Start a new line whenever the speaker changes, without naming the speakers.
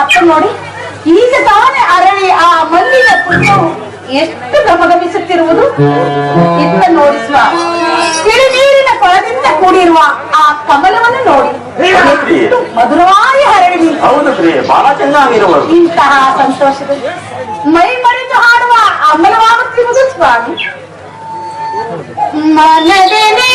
ಅತ್ತ ನೋಡಿ. ಈಗ ತಾನೇ ಅರಳಿ ಆ ಮಲ್ಲಿನ ಪುಷ್ಪವು ಎಷ್ಟು ಗಮಗಮಿಸುತ್ತಿರುವುದು? ಇತ್ತ ನೋಡಿ ಸ್ವಾಮಿ ಕೊಳದಿಂದ ಕೂಡಿರುವ ಆ ಕಮಲವನ್ನು ನೋಡಿ. ಮಧುರವಾಗಿ ಹರಡಿ
ಹೌದು ಬಹಳ
ಇಂತಹ ಸಂತೋಷದ ಮೈ ಮರೆತು ಹಾಡುವ ಅಮಲವಾಗುತ್ತಿರುವುದು ಸ್ವಾಮಿ. ಮನದಲ್ಲಿ